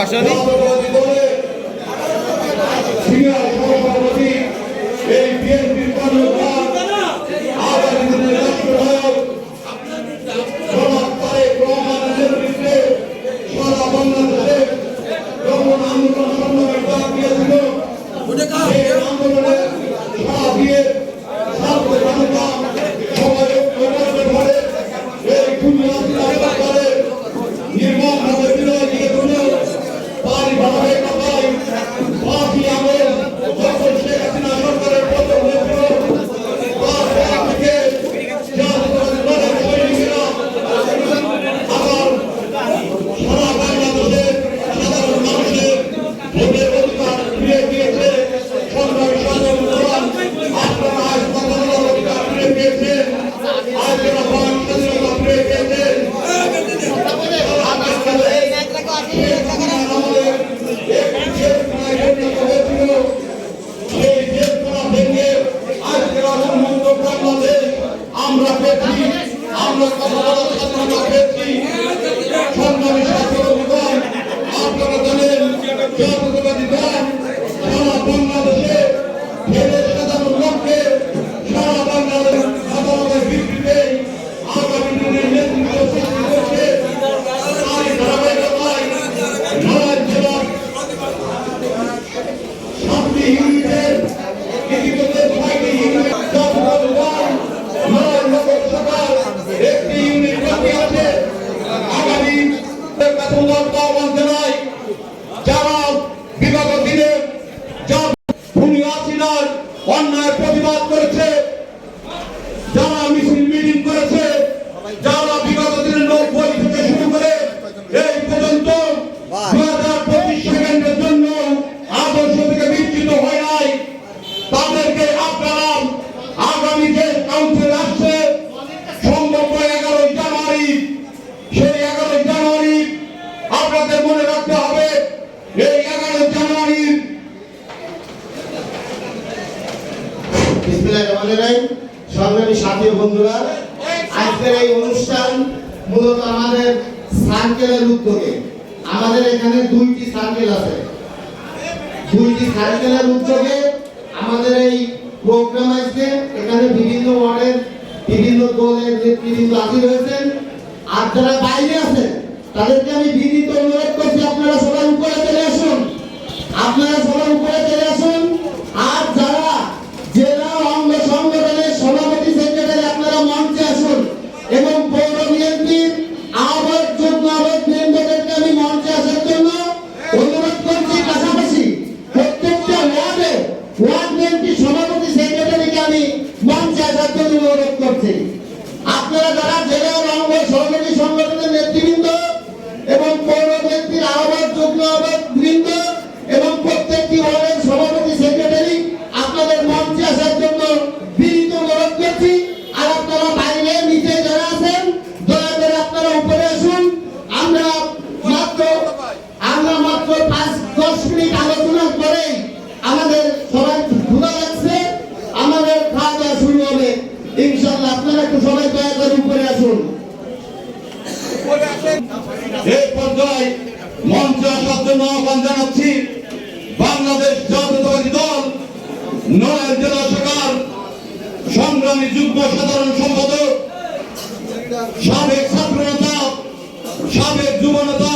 রাসায়নিক পেয়েছি আমরা কথা বলার স্বাধীনতা পেয়েছি সংগ্রামী ছাত্র আপনারা জানেন জাতীয়তাবাদী দল সারা বাংলাদেশে ছেলে সাধারণ লোককে সারা বাংলাদেশ আদালতের ভিত্তিতে আগামী দিনের নেতৃত্ব করছে ধারাবাহিকতায় নড়াইল জেলার সাতটি আহ্বান জানাই যারা বিগত দিনে যা ভূমি অন্যায় প্রতিবাদ করেছে যারা মিছিল রহমানির রহিম সংগ্রামী সাথী বন্ধুরা, আজকের এই অনুষ্ঠান মূলত আমাদের সার্কেলের উদ্যোগে। আমাদের এখানে দুইটি সার্কেল আছে। দুইটি সার্কেলের উদ্যোগে আমাদের এই প্রোগ্রাম এখানে বিভিন্ন ওয়ার্ডের বিভিন্ন দলের নেতৃবৃন্দ হয়েছেন। আর যারা বাইরে আছেন, তাদেরকে আমি বিনীত অনুরোধ করছি। আপনারা যারা জেলা ইনশাল্লাহ আপনারা একটু সবাই দয়া করে উপরে আসুন। এই পর্যায়ে মঞ্চে আসার জন্য জানাচ্ছি বাংলাদেশ জাতীয়তাবাদী দল, নড়াইল জেলা শাখার সংগ্রামী যুগ্ম সাধারণ সম্পাদক, সাবেক ছাত্র নেতা সাবেক যুব নেতা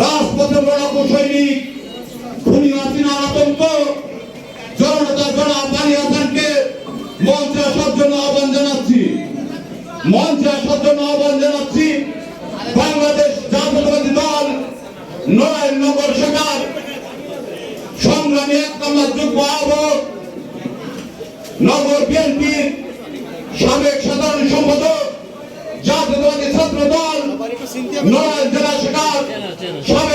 রাজপথের লড়াকু সৈনিক খুনি হাসিনার আতঙ্ক, জননেতা মঞ্চে আসার জন্য আহ্বান জানাচ্ছি। মঞ্চে আসার জন্য আহ্বান জানাচ্ছি বাংলাদেশ জাতীয়তাবাদী দল নড়াইল নগর শাখার সংগ্রামী এক নম্বর যুগ্ম আহ্বায়ক, নগর বিএনপির সাবেক সাধারণ সম্পাদক, জাতীয়তাবাদী ছাত্র দল নড়াইল জেলা শাখার সাবেক